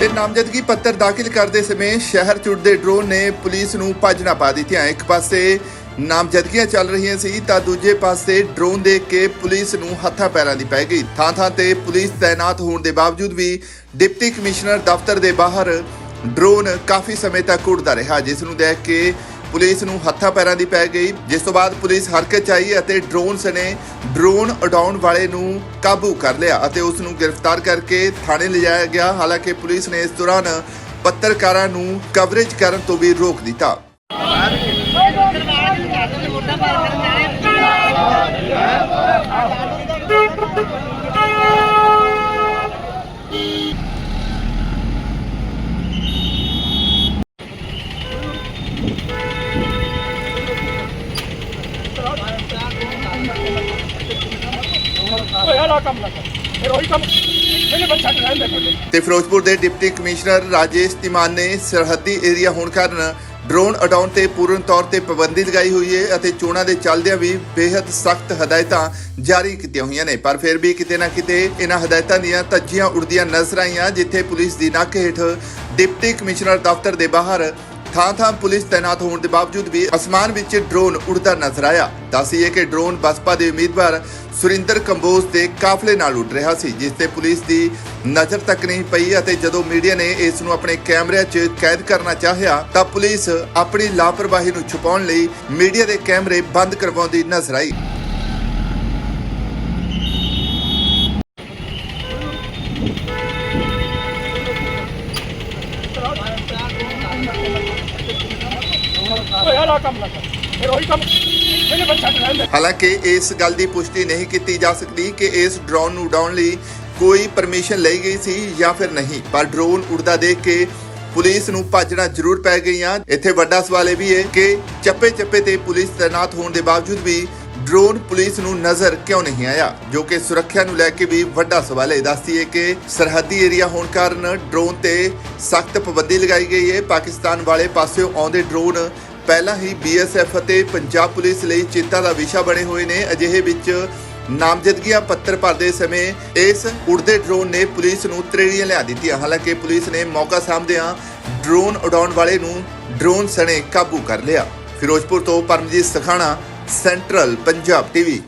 ਤੇ ਨਾਮਜ਼ਦਗੀ ਪੱਤਰ ਦਾਖਲ ਕਰਦੇ ਸਮੇਂ ਸ਼ਹਿਰ ਚੁੜਦੇ ਡਰੋਨ ਨੇ ਪੁਲਿਸ ਨੂੰ ਭੱਜਣਾ ਪਾ ਦਿੱਤੀਆਂ। ਇੱਕ ਪਾਸੇ ਨਾਮਜ਼ਦਗੀਆਂ ਚੱਲ ਰਹੀਆਂ ਸੀ ਤਾਂ ਦੂਜੇ ਪਾਸੇ ਡਰੋਨ ਦੇਖ ਕੇ ਪੁਲਿਸ ਨੂੰ ਹੱਥਾਂ ਪੈਰਾਂ ਦੀ ਪੈ ਗਈ। ਥਾਂ-ਥਾਂ ਤੇ ਪੁਲਿਸ ਤਾਇਨਾਤ ਹੋਣ ਦੇ ਬਾਵਜੂਦ ਵੀ ਡਿਪਟੀ ਕਮਿਸ਼ਨਰ ਦਫ਼ਤਰ ਦੇ ਬਾਹਰ ਡਰੋਨ ਕਾਫੀ ਸਮੇਂ ਤੱਕ ਉੜਦਾ ਰਿਹਾ, ਜਿਸ ਨੂੰ ਦੇਖ ਕੇ ਪੁਲਿਸ ਨੂੰ ਹੱਥਾਂ ਪੈਰਾਂ ਦੀ ਪੈ ਗਈ। ਜਿਸ ਤੋਂ ਬਾਅਦ ਪੁਲਿਸ ਹਰਕਤ 'ਚ ਆਈ ਅਤੇ ਡਰੋਨ ਸਣੇ ਡਰੋਨ ਉਡਾਉਣ ਵਾਲੇ ਨੂੰ ਕਾਬੂ ਕਰ ਲਿਆ ਅਤੇ ਉਸ ਨੂੰ ਗ੍ਰਿਫਤਾਰ ਕਰਕੇ ਥਾਣੇ ਲਿਜਾਇਆ ਗਿਆ। ਹਾਲਾਂਕਿ ਪੁਲਿਸ ਨੇ ਇਸ ਦੌਰਾਨ ਪੱਤਰਕਾਰਾਂ ਨੂੰ ਕਵਰੇਜ ਕਰਨ ਤੋਂ ਵੀ ਰੋਕ ਦਿੱਤਾ। ਹੋਇਆ ਨਾ ਕੰਮ ਨਾ ਫਿਰ ਉਹੀ ਕੰਮ ਇਹਨੇ ਬੱਚਾ ਰਹਿਣ ਦੇ ਤੇ ਫਿਰੋਜ਼ਪੁਰ ਦੇ ਡਿਪਟੀ ਕਮਿਸ਼ਨਰ ਰਾਜੇਸ਼ ਤਿਮਾਨ ਨੇ ਸਰਹੱਦੀ ਏਰੀਆ ਹੋਣ ਕਾਰਨ ਡਰੋਨ ਉਡਾਉਣ ਤੇ ਪੂਰਨ ਤੌਰ ਤੇ ਪਾਬੰਦੀ ਲਗਾਈ ਹੋਈ ਹੈ ਅਤੇ ਚੋਣਾਂ ਦੇ ਚੱਲਦਿਆਂ ਵੀ ਬੇहद ਸਖਤ ਹਦਾਇਤਾਂ ਜਾਰੀ ਕੀਤੀਆਂ ਹੋਈਆਂ ਨੇ। ਪਰ ਫਿਰ ਵੀ ਕਿਤੇ ਨਾ ਕਿਤੇ ਇਹਨਾਂ ਹਦਾਇਤਾਂ ਦੀਆਂ ਧੱਜੀਆਂ ਉੜਦੀਆਂ ਨਜ਼ਰ ਆਈਆਂ, ਜਿੱਥੇ ਪੁਲਿਸ ਦੀ ਨੱਕ ਹੇਠ ਡਿਪਟੀ ਕਮਿਸ਼ਨਰ ਦਫ਼ਤਰ ਦੇ ਬਾਹਰ ਥਾਂ ਥਾਂ ਪੁਲਿਸ ਤਾਇਨਾਤ ਹੋਣ ਦੇ ਬਾਵਜੂਦ ਵੀ ਅਸਮਾਨ ਵਿੱਚ ਡਰੋਨ ਉੜਦਾ ਨਜ਼ਰ ਆਇਆ। ਦੱਸੀਏ ਕਿ ਡਰੋਨ ਬਸਪਾ ਦੇ ਉਮੀਦਵਾਰ ਸੁਰਿੰਦਰ ਕੰਬੋਜ ਦੇ ਕਾਫਲੇ ਨਾਲ ਉੱਡ ਰਿਹਾ ਸੀ, ਜਿਸ ਤੇ ਪੁਲਿਸ ਦੀ ਨਜ਼ਰ ਤੱਕ ਨਹੀਂ ਪਈ ਅਤੇ ਜਦੋਂ ਮੀਡੀਆ ਨੇ ਇਸ ਨੂੰ ਆਪਣੇ ਕੈਮਰਿਆਂ 'ਚ ਕੈਦ ਕਰਨਾ ਚਾਹਿਆ, ਤਾਂ ਪੁਲਿਸ ਆਪਣੀ ਲਾਪਰਵਾਹੀ ਨੂੰ ਛੁਪਾਉਣ ਲਈ ਮੀਡੀਆ ਦੇ ਕੈਮਰੇ ਬੰਦ ਕਰਵਾਉਂਦੀ ਨਜ਼ਰ ਆਈ। ਹੋਇਆ ਨਾ ਕੰਮ ਨਾ ਕਰ। ਫਿਰ ਉਹੀ ਕੰਮ ਇਹਨੇ ਬੱਚਾ ਰਹਿਣ ਹਾਲਾਂਕਿ ਇਸ ਗੱਲ ਦੀ ਪੁਸ਼ਟੀ ਨਹੀਂ ਕੀਤੀ ਜਾ ਸਕਦੀ ਕਿ ਇਸ ਡਰੋਨ ਨੂੰ ਉਡਾਉਣ ਲਈ ਕੋਈ ਪਰਮਿਸ਼ਨ ਲਈ ਗਈ ਸੀ ਜਾਂ ਫਿਰ ਨਹੀਂ। ਪਰ ਡਰੋਨ ਉੜਦਾ ਦੇਖ ਕੇ ਪੁਲਿਸ ਨੂੰ ਭੱਜਣਾ ਜ਼ਰੂਰ ਪੈ ਗਈਆਂ। ਇੱਥੇ ਵੱਡਾ ਸਵਾਲ ਇਹ ਵੀ ਹੈ ਕਿ ਚੱਪੇ ਚੱਪੇ ਤੇ ਪੁਲਿਸ ਤਾਇਨਾਤ ਹੋਣ ਦੇ ਬਾਵਜੂਦ ਵੀ ਡਰੋਨ ਪੁਲਿਸ ਨੂੰ ਨਜ਼ਰ ਕਿਉਂ ਨਹੀਂ ਆਇਆ? ਜੋ ਕਿ ਸੁਰੱਖਿਆ ਨੂੰ ਲੈ ਕੇ ਵੀ ਵੱਡਾ ਸਵਾਲ ਹੈ। ਦੱਸਦੀ ਹੈ ਕਿ ਸਰਹੱਦੀ ਏਰੀਆ ਹੋਣ ਕਾਰਨ ਡਰੋਨ ਤੇ ਸਖਤ ਪਾਬੰਦੀ ਲਗਾਈ ਗਈ ਹੈ। ਪਾਕਿਸਤਾਨ ਵਾਲੇ ਪਾਸਿਓਂ ਆਉਂਦੇ ਡਰੋਨ ਪਹਿਲਾਂ ਹੀ ਬੀਐਸਐਫ ਅਤੇ ਪੰਜਾਬ ਪੁਲਿਸ ਲਈ ਚਿੰਤਾ ਦਾ ਵਿਸ਼ਾ ਬਣੇ ਹੋਏ ਨੇ। ਅਜਿਹੇ ਵਿੱਚ ਨਾਮਜ਼ਦਗੀਆਂ ਪੱਤਰ ਭਰਦੇ ਸਮੇਂ ਇਸ ਉੜਦੇ ਡਰੋਨ ਨੇ ਪੁਲਿਸ ਨੂੰ ਤਰੇੜੀਆਂ ਲਿਆ ਦਿੱਤੀਆਂ। ਹਾਲਾਂਕਿ ਪੁਲਿਸ ਨੇ ਮੌਕਾ ਸਾਂਭਦਿਆਂ ਡਰੋਨ ਉਡਾਉਣ ਵਾਲੇ ਨੂੰ ਡਰੋਨ ਸਣੇ ਕਾਬੂ ਕਰ ਲਿਆ। ਫਿਰੋਜ਼ਪੁਰ ਤੋਂ ਪਰਮਜੀਤ ਸਖਾਣਾ, ਸੈਂਟਰਲ ਪੰਜਾਬ ਟੀਵੀ।